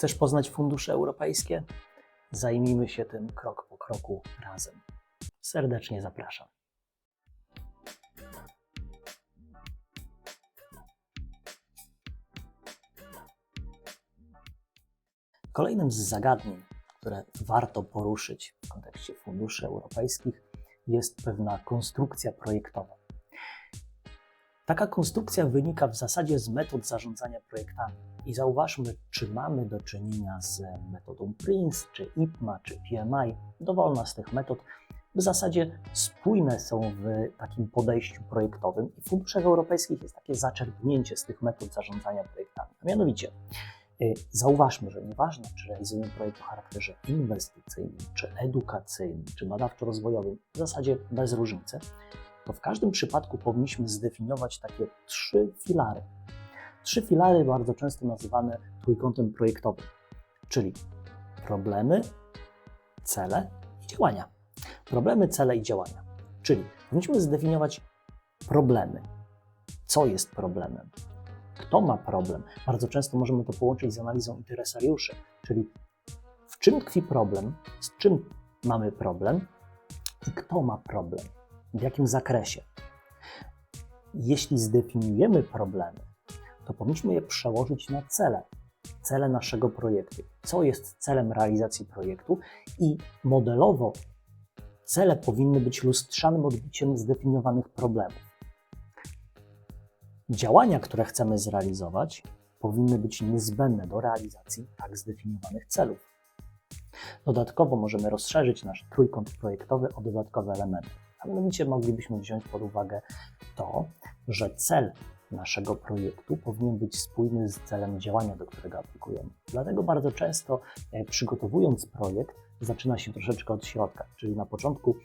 Chcesz poznać fundusze europejskie? Zajmijmy się tym krok po kroku razem. Serdecznie zapraszam. Kolejnym z zagadnień, które warto poruszyć w kontekście funduszy europejskich, jest pewna konstrukcja projektowa. Taka konstrukcja wynika w zasadzie z metod zarządzania projektami. I zauważmy, czy mamy do czynienia z metodą PRINCE, czy IPMA, czy PMI. Dowolna z tych metod w zasadzie spójne są w takim podejściu projektowym i w funduszach europejskich jest takie zaczerpnięcie z tych metod zarządzania projektami. A mianowicie, y, zauważmy, że nieważne, czy realizujemy projekt o charakterze inwestycyjnym, czy edukacyjnym, czy badawczo-rozwojowym, w zasadzie bez różnicy, to w każdym przypadku powinniśmy zdefiniować takie trzy filary. Trzy filary bardzo często nazywane trójkątem projektowym, czyli problemy, cele i działania. Problemy, cele i działania. Czyli powinniśmy zdefiniować problemy. Co jest problemem? Kto ma problem? Bardzo często możemy to połączyć z analizą interesariuszy, czyli w czym tkwi problem, z czym mamy problem i kto ma problem w jakim zakresie. Jeśli zdefiniujemy problemy, to powinniśmy je przełożyć na cele, cele naszego projektu. Co jest celem realizacji projektu i modelowo cele powinny być lustrzanym odbiciem zdefiniowanych problemów. Działania, które chcemy zrealizować, powinny być niezbędne do realizacji tak zdefiniowanych celów. Dodatkowo możemy rozszerzyć nasz trójkąt projektowy o dodatkowe elementy. A mianowicie moglibyśmy wziąć pod uwagę to, że cel naszego projektu powinien być spójny z celem działania, do którego aplikujemy. Dlatego bardzo często e, przygotowując projekt, zaczyna się troszeczkę od środka, czyli na początku,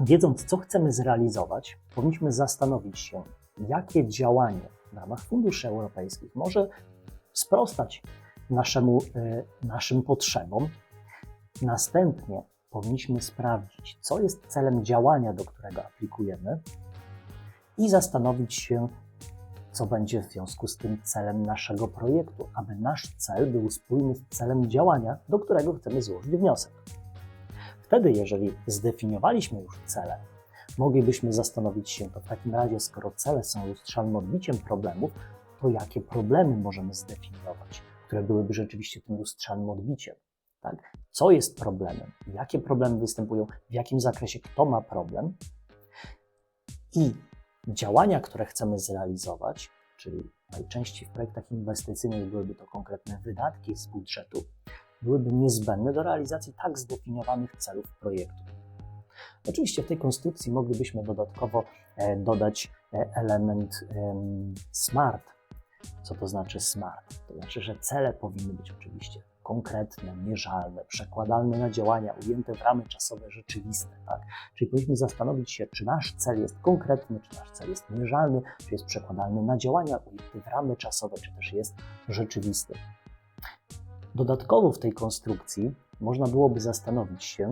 wiedząc, co chcemy zrealizować, powinniśmy zastanowić się, jakie działanie w ramach funduszy europejskich może sprostać naszemu, e, naszym potrzebom. Następnie powinniśmy sprawdzić, co jest celem działania, do którego aplikujemy, i zastanowić się, co będzie w związku z tym celem naszego projektu, aby nasz cel był spójny z celem działania, do którego chcemy złożyć wniosek. Wtedy, jeżeli zdefiniowaliśmy już cele, moglibyśmy zastanowić się, to w takim razie, skoro cele są lustrzalnym odbiciem problemów, to jakie problemy możemy zdefiniować, które byłyby rzeczywiście tym lustrzalnym odbiciem. Tak? Co jest problemem? Jakie problemy występują? W jakim zakresie kto ma problem? I działania, które chcemy zrealizować, czyli najczęściej w projektach inwestycyjnych byłyby to konkretne wydatki z budżetu, byłyby niezbędne do realizacji tak zdefiniowanych celów projektu. Oczywiście w tej konstrukcji moglibyśmy dodatkowo e, dodać e, element SMART. Co to znaczy SMART? To znaczy, że cele powinny być oczywiście konkretne, mierzalne, przekładalne na działania, ujęte w ramy czasowe rzeczywiste. Tak? Czyli powinniśmy zastanowić się, czy nasz cel jest konkretny, czy nasz cel jest mierzalny, czy jest przekładalny na działania, ujęty w ramy czasowe, czy też jest rzeczywisty. Dodatkowo w tej konstrukcji można byłoby zastanowić się,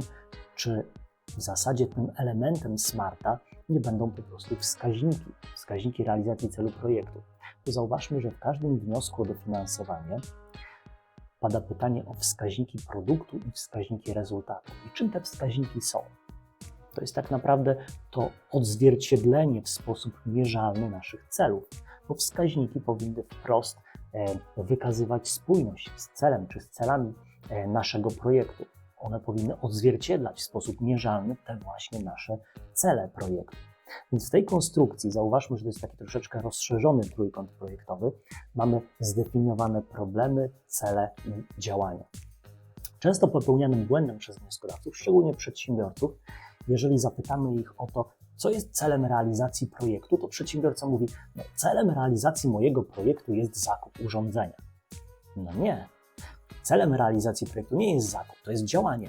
czy w zasadzie tym elementem smarta nie będą po prostu wskaźniki, wskaźniki realizacji celu projektu. Zauważmy, że w każdym wniosku o dofinansowanie pada pytanie o wskaźniki produktu i wskaźniki rezultatu. I czym te wskaźniki są? To jest tak naprawdę to odzwierciedlenie w sposób mierzalny naszych celów, bo wskaźniki powinny wprost e, wykazywać spójność z celem czy z celami e, naszego projektu. One powinny odzwierciedlać w sposób mierzalny te właśnie nasze cele projektu. Więc w tej konstrukcji zauważmy, że to jest taki troszeczkę rozszerzony trójkąt projektowy. Mamy zdefiniowane problemy, cele i działania. Często popełnianym błędem przez wnioskodawców, szczególnie przedsiębiorców, jeżeli zapytamy ich o to, co jest celem realizacji projektu, to przedsiębiorca mówi: no, Celem realizacji mojego projektu jest zakup urządzenia. No nie. Celem realizacji projektu nie jest zakup, to jest działanie.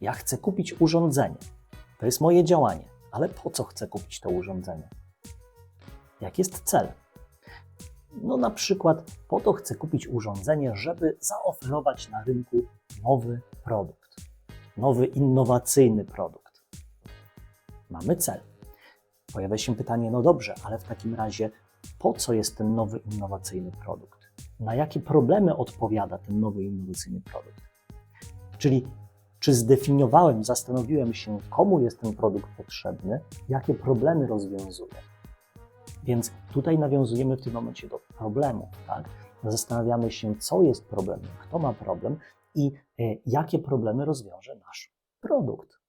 Ja chcę kupić urządzenie. To jest moje działanie. Ale po co chcę kupić to urządzenie? Jaki jest cel? No na przykład po to chcę kupić urządzenie, żeby zaoferować na rynku nowy produkt, nowy innowacyjny produkt. Mamy cel. Pojawia się pytanie, no dobrze, ale w takim razie po co jest ten nowy innowacyjny produkt? na jakie problemy odpowiada ten nowy innowacyjny produkt. Czyli czy zdefiniowałem, zastanowiłem się, komu jest ten produkt potrzebny, jakie problemy rozwiązuje. Więc tutaj nawiązujemy w tym momencie do problemu, tak? Zastanawiamy się, co jest problemem, kto ma problem i e, jakie problemy rozwiąże nasz produkt.